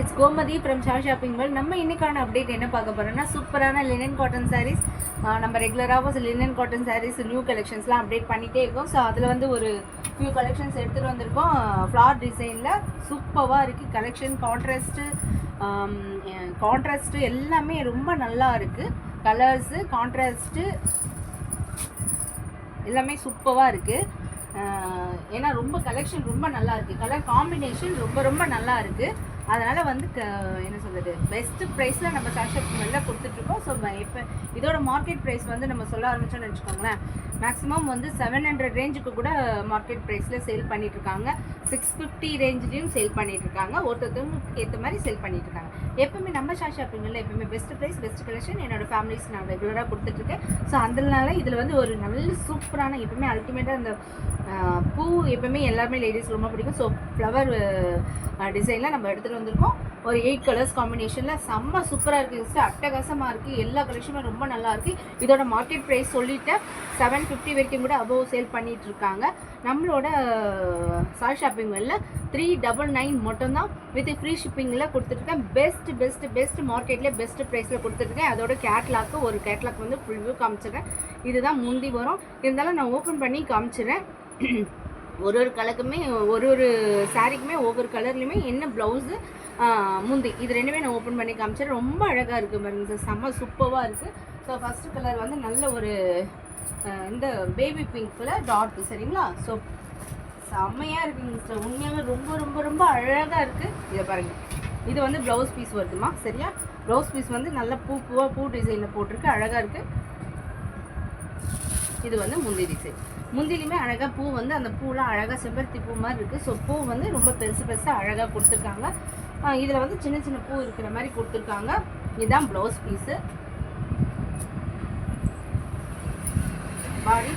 It's Gomathi from ஷா shopping mall நம்ம இன்னைக்கான அப்டேட் என்ன பார்க்க போகிறோம்னா சூப்பரான லினன் காட்டன் சாரீஸ் நம்ம ரெகுலராக லினன் காட்டன் சாரீஸ் நியூ கலெக்ஷன்ஸ்லாம் அப்டேட் பண்ணிகிட்டே இருக்கோம். ஸோ அதில் வந்து ஒரு ஃபியூ கலெக்ஷன்ஸ் எடுத்துகிட்டு வந்திருக்கோம். ஃப்ளார் டிசைனில் சூப்பராக இருக்குது கலெக்ஷன் கான்ட்ராஸ்ட்டு கான்ட்ராஸ்ட்டு எல்லாமே ரொம்ப நல்லா இருக்குது கலர்ஸு கான்ட்ராஸ்ட்டு எல்லாமே சூப்பராக இருக்குது ஏன்னா ரொம்ப கலெக்ஷன் ரொம்ப நல்லா இருக்குது கலர் காம்பினேஷன் ரொம்ப ரொம்ப நல்லா இருக்குது அதனால் வந்து க என்ன சொல்கிறது பெஸ்ட்டு ப்ரைஸில் நம்ம சாஷப் வெளில கொடுத்துட்ருக்கோம் ஸோ இப்போ இதோட மார்க்கெட் ப்ரைஸ் வந்து நம்ம சொல்ல ஆரம்பிச்சோம்னு வச்சுக்கோங்களேன். மேக்ஸிமம் வந்து செவன் ஹண்ட்ரட் ரேஞ்சுக்கு கூட மார்க்கெட் ப்ரைஸில் சேல் பண்ணிகிட்ருக்காங்க சிக்ஸ் ஃபிஃப்டி ரேஞ்சிலையும் சேல் பண்ணிகிட்ருக்காங்க ஒருத்தருக்கு ஏற்ற மாதிரி சேல் பண்ணிகிட்ருக்காங்க எப்பவுமே நம்ம ஷா ஷாப்பிங்கில் எப்பவுமே பெஸ்ட் ப்ரைஸ் பெஸ்ட் கலெக்ஷன் என்னோட ஃபேமிலிஸ் நான் ரெகுலராக கொடுத்துட்ருக்கேன். ஸோ அதனால இதில் வந்து ஒரு நல்ல சூப்பரான எப்பவுமே அல்டிமேட்டாக அந்த பூ எப்பவுமே எல்லாருமே லேடிஸ் ரொம்ப பிடிக்கும். ஸோ ஃப்ளவர் டிசைனில் நம்ம எடுத்துகிட்டு வந்திருக்கோம். ஒரு எயிட் கலர்ஸ் காம்பினேஷனில் செம்ம சூப்பராக இருக்குது அட்டகாசமாக இருக்குது எல்லா கலெக்ஷனுமே ரொம்ப நல்லா இருக்குது இதோட மார்க்கெட் ப்ரைஸ் சொல்லிவிட்டு செவன் ஃபிஃப்டி வரைக்கும் கூட அபவ் சேல் பண்ணிகிட்ருக்காங்க இருக்காங்க நம்மளோட சாய் ஷாப்பிங் வெளில த்ரீ டபுள் நைன் மட்டும்தான் வித் ஃப்ரீ ஷிப்பிங்கில் கொடுத்துட்ருக்கேன் பெஸ்ட் பெஸ்ட் பெஸ்ட் மார்க்கெட்லேயே பெஸ்ட் ப்ரைஸில் கொடுத்துட்ருக்கேன் அதோட கேட்லாக்கு ஒரு கேட்லாக் வந்து ஃபுல் வியூ காமிச்சிடுறேன். இதுதான் முந்தி வரும். இருந்தாலும் நான் ஓப்பன் பண்ணி காமிச்சிடுறேன். ஒரு ஒரு கலருக்குமே ஒரு ஒரு சாரீக்குமே ஒவ்வொரு கலர்லையுமே என்ன ப்ளவுஸு முந்தி. இது ரெண்டுமே நான் ஓப்பன் பண்ணி காமிச்சேன் ரொம்ப அழகாக இருக்குது பாருங்க சார் செம்ம சூப்பராக இருக்குது ஸோ ஃபஸ்ட்டு கலர் வந்து நல்ல ஒரு இந்த பேபி பிங்க்கில் டாட் சரிங்களா? ஸோ செம்மையாக இருக்குங்க சார் உண்மையாகவே ரொம்ப ரொம்ப ரொம்ப அழகாக இருக்குது இதை பாருங்கள் இது வந்து ப்ளவுஸ் பீஸ் வருதுமா சரியா? ப்ளவுஸ் பீஸ் வந்து நல்ல பூ பூவாக பூ டிசைனில் போட்டிருக்கு. அழகாக இருக்குது இது வந்து முந்தி டிசைன் முந்திலையுமே அழகாக பூ வந்து அந்த பூலாம் அழகாக செம்பருத்தி பூ மாதிரி இருக்குது ஸோ பூ வந்து ரொம்ப பெருசு பெருசாக அழகாக கொடுத்துருக்காங்க. இதில் வந்து சின்ன சின்ன பூ இருக்கிற மாதிரி கொடுத்துருக்காங்க. இதுதான் ப்ளவுஸ் பீஸு பாடி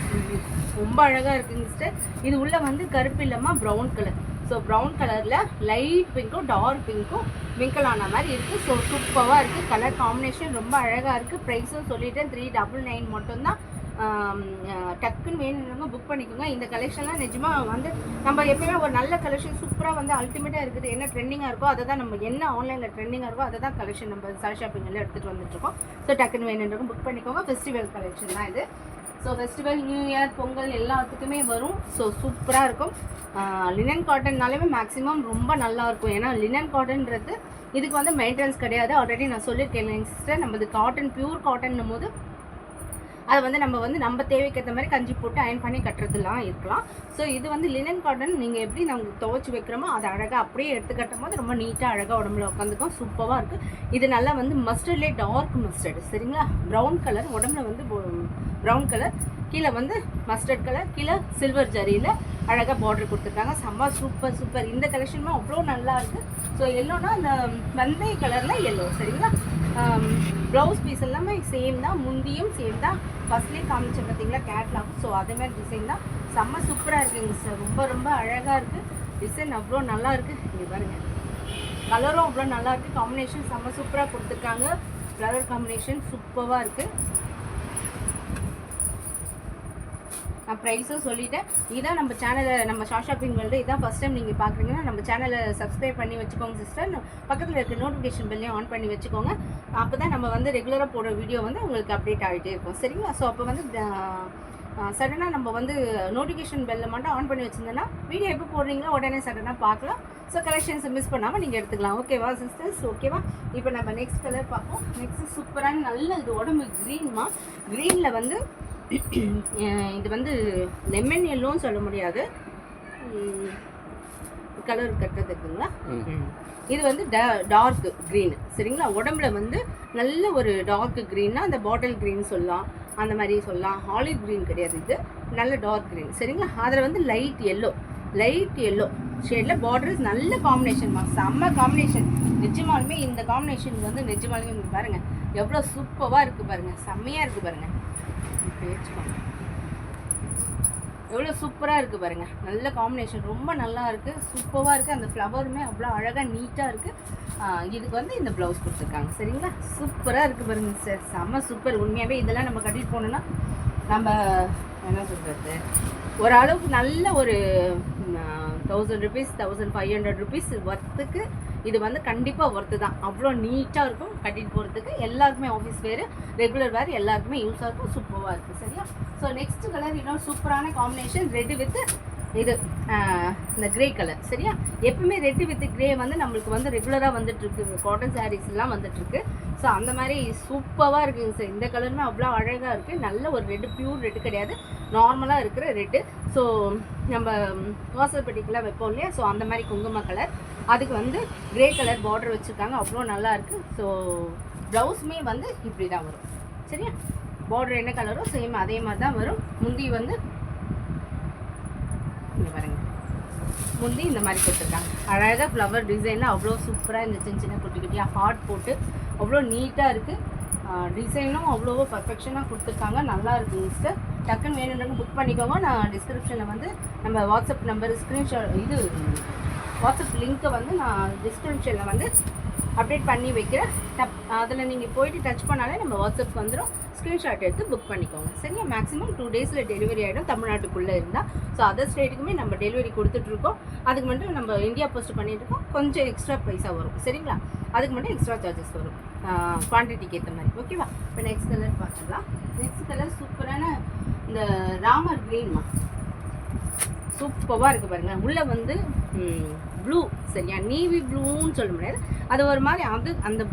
ரொம்ப அழகாக இருக்குங்க சிஸ்டர் இது உள்ள வந்து கருப்பு இல்லாமல் ப்ரௌன் கலர் ஸோ ப்ரௌன் கலரில் லைட் பிங்க்கும் டார்க் பிங்க்கும் விங்கிள் ஆன மாதிரி இருக்குது ஸோ சூப்பராக இருக்குது கலர் காம்பினேஷன் ரொம்ப அழகாக இருக்குது ப்ரைஸும் சொல்லிவிட்டேன் த்ரீ டபுள் நைன் மட்டும்தான். டக்குன்னு வேணும்னு புக் பண்ணிக்கோங்க. இந்த கலெக்ஷன்லாம் நிஜமாக வந்து நம்ம எப்பயுமே ஒரு நல்ல கலெக்ஷன் சூப்பராக வந்து அல்டிமேட்டாக இருக்குது. என்ன ட்ரெண்டிங்காக இருக்கோ அதை தான் நம்ம என்ன ஆன்லைனில் ட்ரெண்டிங்காக இருக்கோ அதை தான் கலெக்ஷன் நம்ம சார் ஷாப்பிங்கில் எடுத்துகிட்டு வந்துட்டுருக்கோம் ஸோ டக்குன்னு வேணுன்றவங்க புக் பண்ணிக்கோங்க. ஃபெஸ்டிவல் கலெக்ஷன் தான் இது. So festival new year Pongal எல்லாத்துக்குமே வரும். ஸோ சூப்பராக இருக்கும். லினன் காட்டன்னாலுமே மேக்ஸிமம் ரொம்ப நல்லா இருக்கும். ஏன்னா லினன் காட்டன்றது இதுக்கு வந்து மெயின்டெனன்ஸ் கிடையாது. ஆல்ரெடி நான் சொல்லியிருக்கேன் சிஸ்டர் நம்ம இது காட்டன் பியூர் காட்டன் போது அதை வந்து நம்ம வந்து நம்ம தேவைக்கு ஏற்ற மாதிரி கஞ்சி போட்டு அயன் பண்ணி கட்டுறதுலாம் இருக்கலாம். ஸோ இது வந்து லினன் காட்டன் நீங்கள் எப்படி நம்ம துவைச்சி வைக்கிறோமோ அதை அழகாக அப்படியே எடுத்து கட்டும் போது ரொம்ப நீட்டாக அழகாக உடம்புல உட்காந்துக்கும் சூப்பராக இருக்குது இது நல்லா வந்து மஸ்டர்ட்லேயே டார்க் மஸ்டர்டு சரிங்களா? ப்ரௌன் கலர் உடம்புல வந்து ப்ரௌன் கலர் கீழே வந்து மஸ்டர்ட் கலர் கீழே சில்வர் ஜரியில் அழகாக பார்டர் கொடுத்துருக்காங்க. செம்ம சூப்பர் சூப்பர் இந்த கலெக்ஷனுமே அவ்வளோ நல்லா இருக்குது ஸோ எல்லோனா அந்த வெந்தய கலரில் எல்லோ சரிங்களா? ப்ளவுஸ் பீஸ் எல்லாமே சேம் தான். முந்தியும் சேம் தான். ஃபஸ்ட்லேயே காமிச்சேன் பார்த்தீங்களா கேட்லாக் ஸோ அதே மாதிரி டிசைன் தான். செம்ம சூப்பராக இருக்குங்க சார் ரொம்ப ரொம்ப அழகாக இருக்குது டிசைன் அவ்வளோ நல்லா இருக்குது இங்கே பாருங்கள் கலரும் அவ்வளோ நல்லா இருக்குது காம்பினேஷன் செம்ம சூப்பராக கொடுத்துருக்காங்க. கலர் காம்பினேஷன் சூப்பராக இருக்குது நான் ப்ரைஸும் சொல்லிவிட்டேன் இதான் நம்ம சேனலை நம்ம ஷார்ட் ஷாப்பிங் வேல்டு இதான் ஃபஸ்ட் டைம் நீங்கள் பார்க்குறீங்கன்னா நம்ம சேனலை சப்ஸ்கிரைப் பண்ணி வச்சுக்கோங்க சிஸ்டர் பக்கத்தில் இருக்க நோட்டிஃபிகேஷன் பெல்லையும் ஆன் பண்ணி வச்சுக்கோங்க. அப்போ தான் நம்ம வந்து ரெகுலராக போடுற வீடியோ வந்து உங்களுக்கு அப்டேட் ஆகிட்டே இருக்கும். சரிங்களா? ஸோ அப்போ வந்து சடனாக நம்ம வந்து நோட்டிஃபிகேஷன் பெல்லை மட்டும் ஆன் பண்ணி வச்சுருந்தோன்னா வீடியோ எப்போ போடுறீங்களோ உடனே சடனாக பார்க்கலாம் ஸோ கலெக்ஷன்ஸை மிஸ் பண்ணாமல் நீங்கள் எடுத்துக்கலாம். ஓகேவா சிஸ்டர்ஸ் ஓகேவா இப்போ நம்ம நெக்ஸ்ட் கலர் பார்ப்போம். நெக்ஸ்ட் சூப்பரான நல்ல இது உடம்பு க்ரீன்மா க்ரீனில் வந்து இது வந்து லெமன் எல்லோன்னு சொல்ல முடியாது. கலர் கட்டுறது இருக்குங்களா இது வந்து டார்க் க்ரீன் சரிங்களா? உடம்புல வந்து நல்ல ஒரு டார்க் க்ரீன்னா அந்த பாட்டில் க்ரீன் சொல்லலாம் அந்த மாதிரி சொல்லலாம். ஹாலிவ் க்ரீன் கிடையாது இது. நல்ல டார்க் க்ரீன் சரிங்களா? அதில் வந்து லைட் எல்லோ லைட் எல்லோ ஷேடில் பார்டர்ஸ் நல்ல காம்பினேஷன்மா செம்ம காம்பினேஷன் நிஜமாலுமே இந்த காம்பினேஷன் வந்து நிஜமாலுமே இங்க பாருங்க எவ்வளோ சூப்பராக இருக்குது பாருங்க. செம்மையாக இருக்குது பாருங்க. இப்படி வச்சுக்கோங்க எவ்வளோ சூப்பராக இருக்குது பாருங்கள் நல்ல காம்பினேஷன் ரொம்ப நல்லா இருக்குது சூப்பராக இருக்குது அந்த ஃப்ளவருமே அவ்வளோ அழகாக நீட்டாக இருக்குது இதுக்கு வந்து இந்த ப்ளவுஸ் கொடுத்துருக்காங்க. சரிங்களா? சூப்பராக இருக்குது பாருங்கள் சார் செம்ம சூப்பர். உண்மையாகவே இதெல்லாம் நம்ம கட்டிட்டு போனோம்னா நம்ம என்ன சொல்கிறது ஒரு அளவுக்கு நல்ல ஒரு thousand rupees thousand five hundred rupees ஒர்த்துக்கு இது வந்து கண்டிப்பாக ஒர்த்து தான். அவ்வளோ நீட்டாக இருக்கும். கட்டிட்டு போகிறதுக்கு எல்லாருக்குமே ஆஃபீஸ் வேறு ரெகுலர் வேர் எல்லாருக்குமே யூஸாக இருக்கும். சூப்பராக இருக்குது சரியா? ஸோ நெக்ஸ்ட் கலர் இன்னொரு சூப்பரான காம்பினேஷன் ரெட் வித் இது இந்த கிரே கலர் சரியா? எப்பவுமே ரெட்டு வித் கிரே வந்து நம்மளுக்கு வந்து ரெகுலராக வந்துட்டுருக்கு. காட்டன் சாரீஸ்லாம் வந்துட்டுருக்கு. ஸோ அந்த மாதிரி சூப்பராக இருக்குங்க சார் இந்த கலருமே அவ்வளோ அழகாக இருக்குது நல்ல ஒரு ரெட்டு பியூர் ரெட்டு கிடையாது. நார்மலாக இருக்கிற ரெட்டு ஸோ நம்ம வாசல்பட்டிக்கெலாம் வைப்போம் இல்லையா? ஸோ அந்த மாதிரி குங்கும கலர் அதுக்கு வந்து கிரே கலர் பார்டர் வச்சுருக்காங்க. அவ்வளோ நல்லா இருக்குது ஸோ ப்ளவுஸுமே வந்து இப்படி தான் வரும். சரியா? பார்டர் என்ன கலரோ சேம் அதே மாதிரி தான் வரும். முந்தி வந்து இங்க பாருங்க. முந்தி இந்த மாதிரி கொடுத்துருக்காங்க. அழகாக ஃப்ளவர் டிசைனில் அவ்வளோ சூப்பராக இந்த சின்ன சின்ன குட்டி குட்டியாக ஹார்ட் போட்டு. அவ்வளோ நீட்டாக இருக்குது டிசைனும் அவ்வளோவோ பர்ஃபெக்ஷனாக கொடுத்துருக்காங்க. நல்லா இருக்குங்க சார் டக்குன்னு வேணுன்றவங்க புக் பண்ணிக்கோங்க. நான் டிஸ்கிரிப்ஷனில் வந்து நம்ம வாட்ஸ்அப் நம்பர் ஸ்க்ரீன்ஷாட் இது வாட்ஸ்அப் லிங்க்கை வந்து நான் டிஸ்கிரிப்ஷனில் வந்து அப்டேட் பண்ணி வைக்கிறேன் டப் அதில் நீங்கள் போயிட்டு டச் பண்ணாலே நம்ம வாட்ஸ்அப் வந்துடும் ஸ்க்ரீன்ஷாட் எடுத்து புக் பண்ணிக்கோங்க. சரியா? மேக்ஸிமம் டூ டேஸில் டெலிவரி ஆகிடும் தமிழ்நாட்டுக்குள்ளே இருந்தால் ஸோ அதர் ஸ்டேட்டுக்குமே நம்ம டெலிவரி கொடுத்துட்ருக்கோம். அதுக்கு மட்டும் நம்ம இந்தியா போஸ்ட் பண்ணிட்டுருக்கோம் கொஞ்சம் எக்ஸ்ட்ரா பைசா வரும். சரிங்களா? அதுக்கு மட்டும் எக்ஸ்ட்ரா சார்ஜஸ் வரும். குவான்டிட்டிக்கு ஏற்ற மாதிரி. ஓகேவா இப்போ நெக்ஸ்ட் கலர் பார்த்துக்கலாம் நெக்ஸ்ட் கலர் சூப்பரான இந்த ராமர் க்ரீன்மா சூப்பராக இருக்குது பாருங்கள் உள்ளே வந்து ப்ளூ சரியா? நீவி ப்ளூன்னு சொல்ல முடியாது. அது ஒரு மாதிரி அது அந்த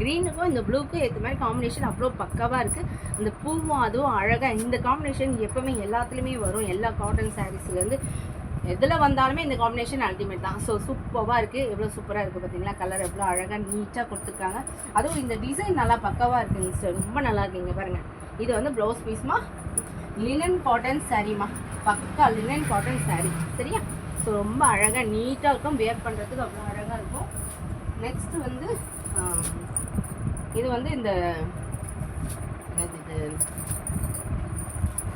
க்ரீனுக்கும் இந்த ப்ளூக்கும் ஏற்ற மாதிரி காம்பினேஷன் அவ்வளோ பக்காவாக இருக்குது அந்த பூவும் அதுவும் அழகாக இந்த காம்பினேஷன் எப்போவுமே எல்லாத்துலேயுமே வரும். எல்லா காட்டன் சாரீஸ்லேருந்து எதில் வந்தாலுமே இந்த காம்பினேஷன் அல்டிமேட் தான். ஸோ சூப்பராக இருக்குது எவ்வளோ சூப்பராக இருக்குது பார்த்தீங்களா கலர் எவ்வளோ அழகாக நீட்டாக கொடுத்துருக்காங்க. அதுவும் இந்த டிசைன் நல்லா பக்காவாக இருக்குங்க சார் ரொம்ப நல்லா இருக்குங்க பாருங்கள் இது வந்து ப்ளவுஸ் பீஸ்மா லினன் காட்டன் சாரீமா பக்கா லினன் காட்டன் saree. சரியா? ஸோ ரொம்ப அழகாக நீட்டாக இருக்கும். வேர் பண்ணுறதுக்கு அவ்வளோ அழகாக இருக்கும். நெக்ஸ்ட் வந்து இது வந்து இந்த என்னது இது?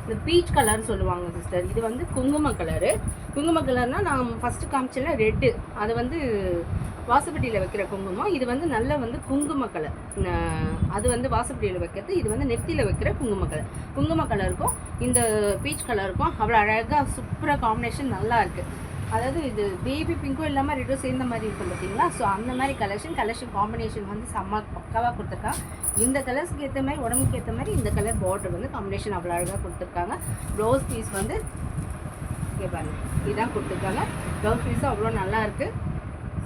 இந்த பீச் கலர் சொல்லுவாங்க சிஸ்டர் இது வந்து குங்கும கலரு குங்கும கலர்னால் நான் ஃபஸ்ட்டு காமிச்சேன்னா ரெட்டு அது வந்து வாசப்பட்டியில் வைக்கிற குங்குமம். இது வந்து நல்ல வந்து குங்கும கலர் அது வந்து வாசப்பட்டியில் வைக்கிறது. இது வந்து நெத்தியில் வைக்கிற குங்கும கலர் குங்கும கலருக்கும் இந்த பீச் கலருக்கும் அவ்வளோ அழகாக சூப்பராக காம்பினேஷன் நல்லா இருக்குது அதாவது இது பேபி பிங்க்கும் இல்லாமல் ரெண்டும் சேர்ந்த மாதிரி இருக்கும் பார்த்தீங்களா ஸோ அந்த மாதிரி கலெக்ஷன் கலெக்ஷன் காம்பினேஷன் வந்து செம்ம பக்காவாக கொடுத்துருக்காங்க. இந்த கலர்ஸ்க்கு ஏற்ற மாதிரி உடம்புக்கு ஏற்ற மாதிரி இந்த கலர் பார்டர் வந்து காம்பினேஷன் அவ்வளோ அழகாக கொடுத்துருக்காங்க. ப்ளவுஸ் பீஸ் வந்து இங்கே பாருங்கள் இதுதான் கொடுத்துருக்காங்க. ப்ளவுஸ் பீஸும் அவ்வளோ நல்லா இருக்குது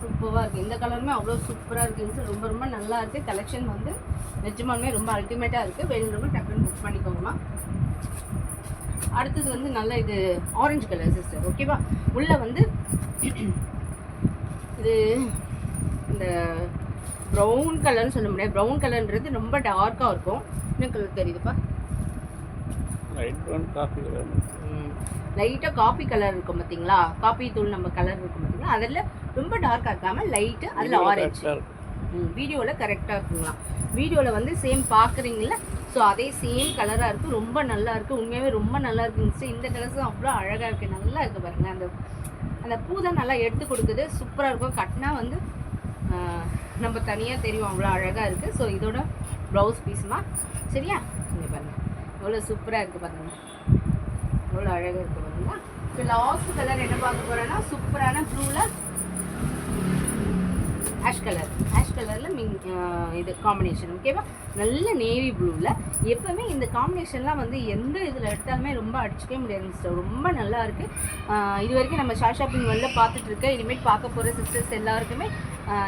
சூப்பராக இருக்குது இந்த கலருமே அவ்வளோ சூப்பராக இருக்குங்க ரொம்ப ரொம்ப நல்லா இருக்குது கலெக்ஷன் வந்து நிஜமாலுமே ரொம்ப அல்டிமேட்டாக இருக்குது வேணுன்றவங்க டக்குன்னு புக் பண்ணிக்கோங்கம்மா. அடுத்தது வந்து நல்ல இது ஆரஞ்சு கலர் சிஸ்டர் ஓகேவா உள்ள வந்து இது இந்த ப்ரௌன் கலர்னு சொல்ல முடியாது. ப்ரௌன் கலர்ன்றது ரொம்ப டார்க்காக இருக்கும். என்ன கலர் தெரியுதுப்பா? லைட் ப்ரௌன் காஃபி கலர் லைட்டாக இருக்கும் பார்த்தீங்களா காப்பி தூள் நம்ம கலர் இருக்கும் பார்த்தீங்களா அதில் ரொம்ப டார்க்காக இருக்காமல் லைட்டு அதில் ஆரஞ்சு வீடியோவில் கரெக்டாக இருக்குங்களா வீடியோவில் வந்து சேம் பார்க்குறீங்கள ஸோ அதே சேம் கலராக இருக்குது ரொம்ப நல்லா இருக்குது உண்மையாகவே ரொம்ப நல்லா இருக்குங்க sister. இந்த கலர்ஸும் அவ்வளோ அழகாக இருக்குது நல்லா இருக்குது பாருங்கள் அந்த அந்த பூ தான் நல்லா எடுத்து கொடுக்குது. சூப்பராக இருக்கும். கட்டினா வந்து நம்ம தனியாக தெரியும். அவ்வளோ அழகாக இருக்குது ஸோ இதோட ப்ளவுஸ் பீஸுமா சரியா? இங்கே பாருங்கள் எவ்வளோ சூப்பராக இருக்குது பாருங்க. எவ்வளோ அழகாக இருக்குது பாருங்களா? இப்போ லாஸ்ட் கலர் என்ன பார்க்க போகிறேன்னா சூப்பரான ப்ளூவில் ஆஷ் கலர் ஆஷ் கலரில் மிங் இது காம்பினேஷன் ஓகேவா நல்ல நேவி ப்ளூவில் எப்போவுமே இந்த காம்பினேஷன்லாம் வந்து எந்த இதில் எடுத்தாலுமே ரொம்ப அடிச்சிக்கவே முடியாது சிஸ்டர் ரொம்ப நல்லா இருக்குது இது வரைக்கும் நம்ம ஷார்ட் ஷாப்பிங் வெளில பார்த்துட்ருக்கேன் இனிமேல் பார்க்க போகிற சிஸ்டர்ஸ் எல்லாருக்குமே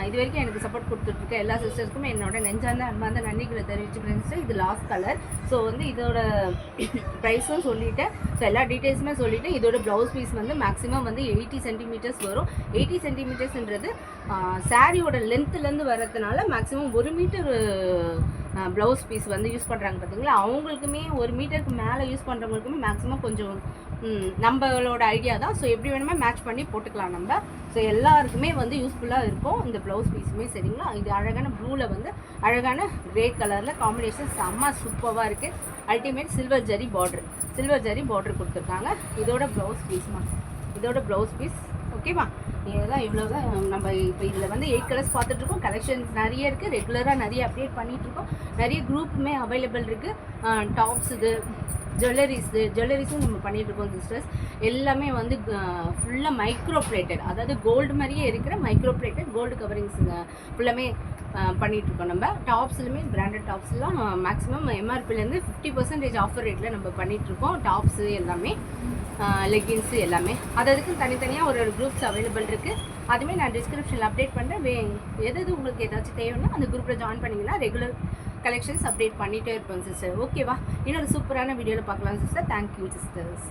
இது வரைக்கும் எனக்கு சப்போர்ட் கொடுத்துட்ருக்க எல்லா சிஸ்டர்ஸ்க்குமே என்னோட நெஞ்சார்ந்த அன்பார்ந்த நன்றிகளை தெரிவிச்சுக்கிறேன் சிஸ்டர் இது லாஸ்ட் கலர் ஸோ வந்து இதோட ப்ரைஸும் சொல்லிவிட்டேன் ஸோ எல்லா டீட்டெயில்ஸுமே சொல்லிவிட்டு இதோட ப்ளவுஸ் பீஸ் வந்து மேக்ஸிமம் வந்து எயிட்டி சென்டிமீட்டர்ஸ் வரும். எயிட்டி சென்டிமீட்டர்ஸ்ன்றது சாரியோட லென்த்துலேருந்து வர்றதுனால மேக்ஸிமம் ஒரு மீட்டர் ப்ளவுஸ் பீஸ் வந்து யூஸ் பண்ணுறாங்க பார்த்தீங்களா அவங்களுக்குமே ஒரு மீட்டருக்கு மேலே யூஸ் பண்ணுறவங்களுக்குமே மேக்ஸிமம் கொஞ்சம் நம்மளோட ஐடியா தான். ஸோ எப்படி வேணுமோ மேட்ச் பண்ணி போட்டுக்கலாம் நம்ம. ஸோ எல்லாருக்குமே வந்து யூஸ்ஃபுல்லாக இருக்கும் இந்த ப்ளவுஸ் பீஸுமே சரிங்களா? இது அழகான ப்ளூவில் வந்து அழகான கிரே கலரில் காம்பினேஷன் செம்ம சூப்பராக இருக்குது ultimate silver zari border silver zari border கொடுத்துருக்காங்க. இதோட ப்ளவுஸ் பீஸ்மா இதோட ப்ளவுஸ் பீஸ் ஓகேவா இதெல்லாம் இவ்வளோ தான். நம்ம இப்போ இதில் வந்து எயிட் கலர்ஸ் பார்த்துட்ருக்கோம் கலெக்ஷன்ஸ் நிறைய இருக்குது ரெகுலராக நிறைய அப்டேட் பண்ணிகிட்ருக்கோம் நிறைய குரூப்புமே அவைலபிள் இருக்குது டாப்ஸ் இது ஜுவல்லரிஸ் ஜுவல்லரிஸும் நம்ம பண்ணிகிட்ருக்கோம் இருக்கோம் சிஸ்டர்ஸ் எல்லாமே வந்து ஃபுல்லாக மைக்ரோ பிளேட்டட் அதாவது கோல்டு மாதிரியே இருக்கிற மைக்ரோ பிளேட்டட் கோல்டு கவரிங்ஸ் ஃபுல்லாமே பண்ணிகிட்டு இருக்கோம். நம்ம டாப்ஸ்லுமே பிராண்டட் டாப்ஸ்லாம் மேக்ஸிமம் எம்ஆர்பிலேருந்து ஃபிஃப்டி பர்சன்டேஜ் ஆஃபர் ரேட்டில் நம்ம பண்ணிகிட்ருக்கோம் டாப்ஸு எல்லாமே லெகின்ஸு எல்லாமே. அது அதுக்கு தனித்தனியாக ஒரு ஒரு குரூப்ஸ் அவைலபிள் இருக்குது அதுவுமே நான் டிஸ்கிரிப்ஷனில் அப்டேட் பண்ணுறேன் வே எது உங்களுக்கு ஏதாச்சும் தேவைன்னா அந்த குரூப்பில் ஜாயின் பண்ணிங்கன்னா ரெகுலர் கலெக்ஷன்ஸ் அப்டேட் பண்ணிகிட்டே இருப்பேன் சிஸ்டர் ஓகேவா இன்னொரு சூப்பரான வீடியோவில் பார்க்கலாம் சிஸ்டர் தேங்க்யூ சிஸ்டர்ஸ்